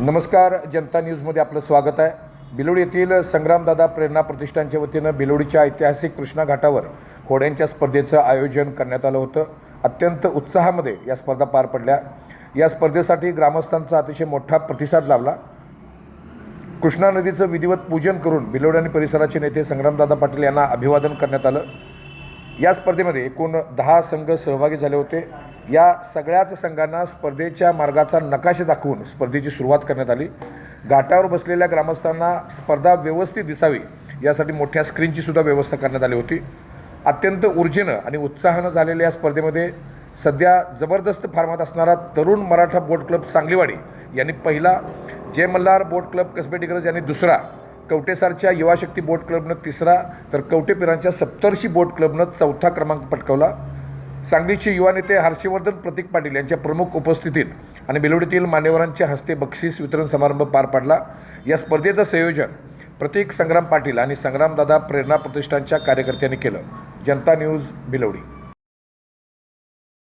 नमस्कार जनता न्यूजमध्ये आपलं स्वागत आहे. बिलोड येथील संग्रामदादा प्रेरणा प्रतिष्ठानच्या वतीनं बिलोडीच्या ऐतिहासिक कृष्णा घाटावर होड्यांच्या स्पर्धेचं आयोजन करण्यात आलं होतं. अत्यंत उत्साहामध्ये या स्पर्धा पार पडल्या. या स्पर्धेसाठी ग्रामस्थांचा अतिशय मोठा प्रतिसाद लाभला. कृष्णा नदीचं विधिवत पूजन करून बिलोड आणि परिसराचे नेते संग्रामदादा पाटील यांना अभिवादन करण्यात आलं. या स्पर्धेमध्ये एकूण दहा संघ सहभागी झाले होते. या सगळ्याच संघांना स्पर्धेच्या मार्गाचा नकाशा दाखवून स्पर्धेची सुरुवात करण्यात आली. घाटावर बसलेल्या ग्रामस्थांना स्पर्धा व्यवस्थित दिसावी यासाठी मोठ्या स्क्रीनची सुद्धा व्यवस्था करण्यात आली होती. अत्यंत ऊर्जेनं आणि उत्साहानं झालेल्या या स्पर्धेमध्ये सध्या जबरदस्त फार्मात असणारा तरुण मराठा बोट क्लब सांगलीवाडी यांनी पहिला जय मल्हार बोट क्लब कसबे यांनी दुसरा कवटेसारच्या युवाशक्ती बोट क्लबनं तिसरा तर कवटेपिरांच्या सप्तर्षी बोट क्लबनं चौथा क्रमांक पटकावला. सांगलीचे युवा नेते हर्षवर्धन प्रतीक पाटील यांच्या प्रमुख उपस्थितीत आणि बेलोडीतील मान्यवरांच्या हस्ते बक्षीस वितरण समारंभ पार पडला. या स्पर्धेचं संयोजन प्रतीक संग्राम पाटील आणि संग्रामदादा प्रेरणा प्रतिष्ठानच्या कार्यकर्त्यांनी केलं. जनता न्यूज बिलोडी.